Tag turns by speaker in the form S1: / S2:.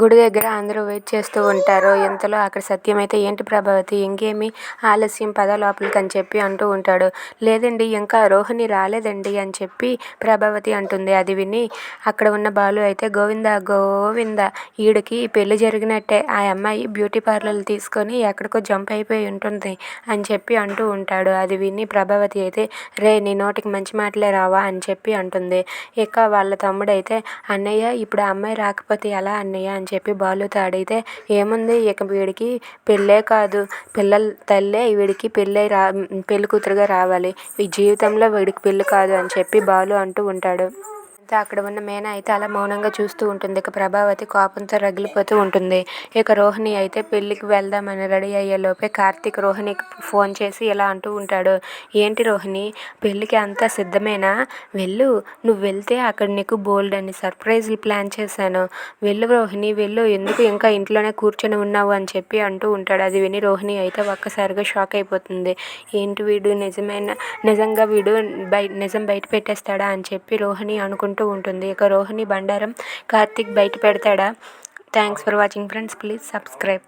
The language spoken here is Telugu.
S1: గుడి దగ్గర అందరూ వెయిట్ చేస్తూ ఉంటారు. ఇంతలో అక్కడ సత్యం అయితే ఏంటి ప్రభావతి ఇంకేమి ఆలస్యం పద లోపలికి అని చెప్పి అంటూ ఉంటాడు. లేదండి ఇంకా రోహిణి రాలేదండి అని చెప్పి ప్రభావతి అంటుంది. అది విని అక్కడ ఉన్న బాలు అయితే గోవింద గోవింద ఈడికి పెళ్ళి జరిగినట్టే. ఆ అమ్మాయి బ్యూటీ పార్లర్ తీసుకొని ఎక్కడికో జంప్ అయిపోయి ఉంటుంది అని చెప్పి అంటూ ఉంటాడు. అది విని ప్రభావతి అయితే రే నీ నోటికి మంచి మాటలే రావా అని చెప్పి అంటుంది. ఇక వాళ్ళ తమ్ముడైతే అన్నయ్య ఇప్పుడు ఆ అమ్మాయి రాకపోతే ఎలా అన్నయ్య అని చెప్పి బాలుతో అడిగితే ఏముంది? ఇక వీడికి పెళ్ళే కాదు. పిల్లల తల్లే వీడికి పెళ్ళై రా పెళ్ళికూతురుగా రావాలి. ఈ జీవితంలో వీడికి పెళ్ళి కాదు అని చెప్పి బాలు అంటూ ఉంటాడు. చెప్తే అక్కడ ఉన్న మేనా అయితే అలా మౌనంగా చూస్తూ ఉంటుంది. ఇక ప్రభావతి కోపంతో రగిలిపోతూ ఉంటుంది. ఇక రోహిణి అయితే పెళ్ళికి వెళ్దామని రెడీ అయ్యేలోపే కార్తీక్ రోహిణికి ఫోన్ చేసి ఇలా అంటూ ఉంటాడు. ఏంటి రోహిణి పెళ్ళికి అంతా సిద్ధమేనా? వెళ్ళు నువ్వు వెళ్తే అక్కడ నీకు బోల్డ్ అని సర్ప్రైజ్లు ప్లాన్ చేశాను. వెళ్ళు రోహిణి వెళ్ళు ఎందుకు ఇంకా ఇంట్లోనే కూర్చొని ఉన్నావు? అని చెప్పి అంటూ ఉంటాడు. అది విని రోహిణి అయితే ఒక్కసారిగా షాక్ అయిపోతుంది. ఏంటి వీడు? నిజమైన? నిజంగా వీడు బయ నిజం బయట పెట్టేస్తాడా? అని చెప్పి రోహిణి అనుకుంటూ ఉంటుంది. ఇక రోహిణి బండారం కార్తీక్ బయట పెడతాడా? Thanks for watching friends please subscribe